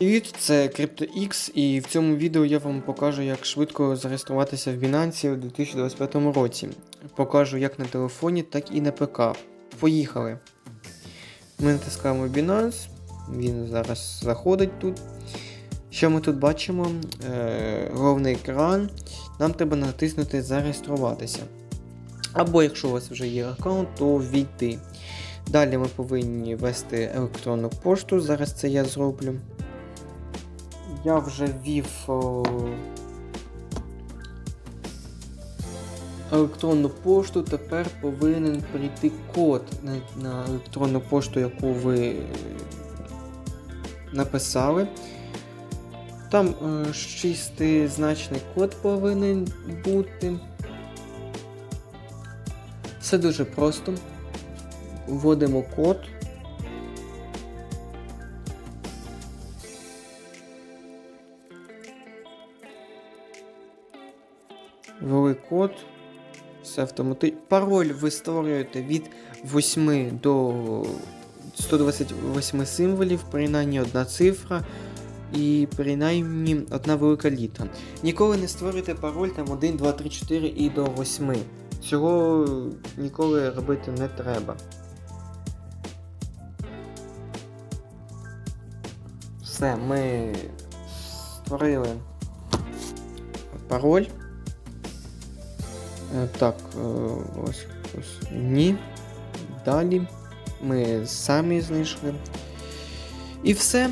Привіт, це CryptoX, і в цьому відео я вам покажу, як швидко зареєструватися в Binance у 2025 році. Покажу як на телефоні, так і на ПК. Поїхали. Ми натискаємо Binance, він зараз заходить тут. Що ми тут бачимо? Е, головний екран. Нам треба натиснути Зареєструватися. Або якщо у вас вже є аккаунт, то ввійти. Далі ми повинні ввести електронну пошту. Зараз це я зроблю. Я вже ввів електронну пошту. Тепер повинен прийти код на, на електронну пошту, яку ви е, написали. Там е, шестизначний код повинен бути. Все дуже просто. Вводимо код. Ввели код. Все автоматично. Пароль ви створюєте від 8 до 128 символів, принаймні одна цифра і принаймні одна велика літера. Ніколи не створюйте пароль там 1, 2, 3, 4 і до 8. Цього ніколи робити не треба. Все, ми створили пароль. Е, Так, е, ось, ось ні. Далі ми самі знайшли. І все.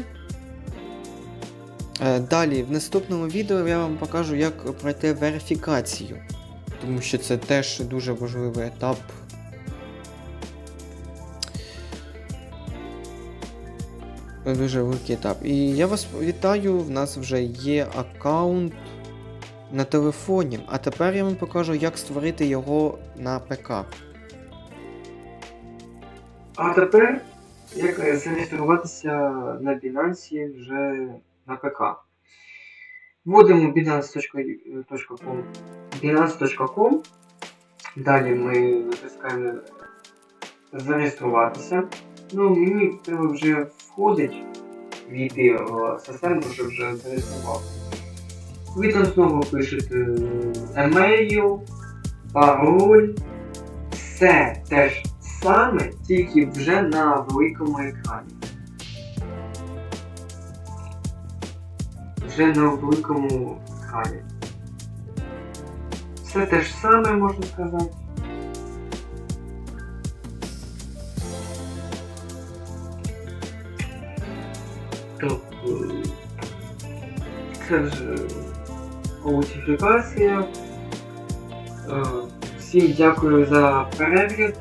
Е, Далі, в наступному відео я вам покажу, як пройти верифікацію. Тому що це теж дуже важливий етап. Дуже великий етап. І я вас вітаю, в нас вже є аккаунт на телефоні. А тепер я вам покажу, як створити його на ПК. А тепер як зареєструватися на Binance вже на ПК. Вводимо binance.com binance.com Далі ми натискаємо зареєструватися. Ну, мені треба вже входить війти в систему, вже зареєстрував. Ви там знову пишете емейл, пароль, все те ж саме, тільки вже на великому екрані. Вже на великому екрані. Все те ж саме можна сказати. Тобто це вже аутифікація. Е, Всім дякую за перегляд.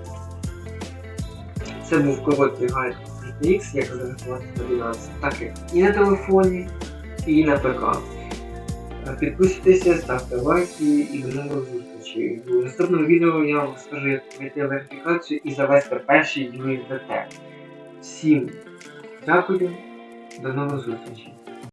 Це був короткий гайд X, як на Binance, так як і на телефоні, і на ПК. Е, Підписуйтеся, ставте лайки і до нових зустрічей. В наступному відео я вам скажу, як пройти верифікацію і завести перший USDT. Всім дякую, до нових зустрічей.